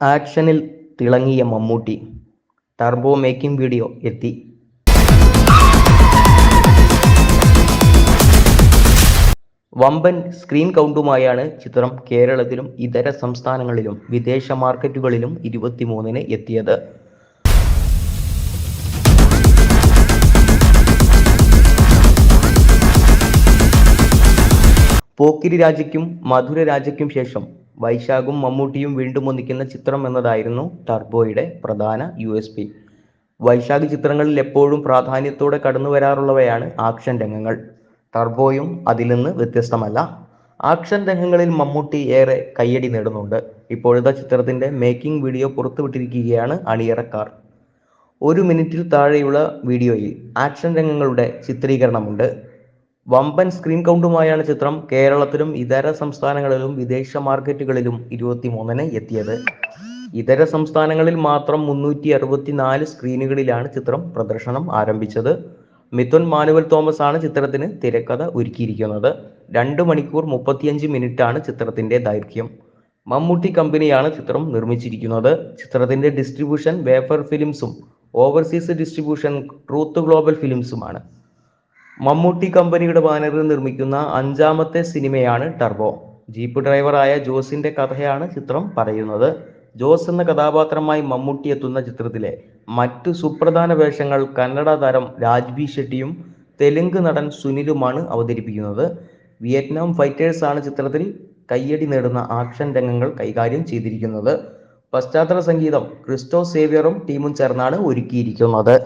ആക്ഷനിൽ തിളങ്ങിയ Mammootty. Turbo making video എത്തി. വമ്പൻ സ്ക്രീൻ കൗണ്ടുമായാണ് ചിത്രം കേരളത്തിലും ഇതര സംസ്ഥാനങ്ങളിലും വിദേശ മാർക്കറ്റുകളിലും ഇരുപത്തിമൂന്നിന് എത്തിയത്. പോക്കിരി രാജയ്ക്കും മധുര രാജയ്ക്കും ശേഷം വൈശാഖും മമ്മൂട്ടിയും വീണ്ടും ഒന്നിക്കുന്ന ചിത്രം എന്നതായിരുന്നു ടർബോയുടെ പ്രധാന യു എസ് പി. വൈശാഖ് ചിത്രങ്ങളിൽ എപ്പോഴും പ്രാധാന്യത്തോടെ കടന്നു വരാറുള്ളവയാണ് ആക്ഷൻ രംഗങ്ങൾ. ടർബോയും അതിൽ നിന്ന് വ്യത്യസ്തമല്ല. ആക്ഷൻ രംഗങ്ങളിൽ മമ്മൂട്ടി ഏറെ കയ്യടി നേടുന്നുണ്ട്. ഇപ്പോഴത്തെ ചിത്രത്തിന്റെ മേക്കിംഗ് വീഡിയോ പുറത്തുവിട്ടിരിക്കുകയാണ് അണിയറക്കാർ. ഒരു മിനിറ്റിൽ താഴെയുള്ള വീഡിയോയിൽ ആക്ഷൻ രംഗങ്ങളുടെ ചിത്രീകരണമുണ്ട്. വമ്പൻ സ്ക്രീൻ കൗണ്ടുമായാണ് ചിത്രം കേരളത്തിലും ഇതര സംസ്ഥാനങ്ങളിലും വിദേശ മാർക്കറ്റുകളിലും ഇരുപത്തിമൂന്നിന് എത്തിയത്. ഇതര സംസ്ഥാനങ്ങളിൽ മാത്രം മുന്നൂറ്റി അറുപത്തിനാല് സ്ക്രീനുകളിലാണ് ചിത്രം പ്രദർശനം ആരംഭിച്ചത്. മിഥുൻ മാനുവൽ തോമസ് ആണ് ചിത്രത്തിന് തിരക്കഥ ഒരുക്കിയിരിക്കുന്നത്. രണ്ട് മണിക്കൂർ മുപ്പത്തിയഞ്ച് മിനിറ്റാണ് ചിത്രത്തിന്റെ ദൈർഘ്യം. മമ്മൂട്ടി കമ്പനിയാണ് ചിത്രം നിർമ്മിച്ചിരിക്കുന്നത്. ചിത്രത്തിന്റെ ഡിസ്ട്രിബ്യൂഷൻ വേഫർ ഫിലിംസും ഓവർസീസ് ഡിസ്ട്രിബ്യൂഷൻ ട്രൂത്ത് ഗ്ലോബൽ ഫിലിംസുമാണ് മമ്മൂട്ടി കമ്പനിയുടെ ബാനറിൽ നിർമ്മിക്കുന്ന അഞ്ചാമത്തെ സിനിമയാണ് ടർബോ. ജീപ്പ് ഡ്രൈവറായ ജോസിന്റെ കഥയാണ് ചിത്രം പറയുന്നത്. ജോസ് എന്ന കഥാപാത്രമായി മമ്മൂട്ടി എത്തുന്ന ചിത്രത്തിലെ മറ്റു സുപ്രധാന വേഷങ്ങൾ കന്നഡ താരം രാജ്ബി ഷെട്ടിയും തെലുങ്ക് നടൻ സുനിലുമാണ് അവതരിപ്പിക്കുന്നത്. വിയറ്റ്നാം ഫൈറ്റേഴ്സ് ആണ് ചിത്രത്തിൽ കയ്യടി നേടുന്ന ആക്ഷൻ രംഗങ്ങൾ കൈകാര്യം ചെയ്തിരിക്കുന്നത്. പശ്ചാത്തല സംഗീതം ക്രിസ്റ്റോ സേവിയറും ടീമും ചേർന്നാണ് ഒരുക്കിയിരിക്കുന്നത്.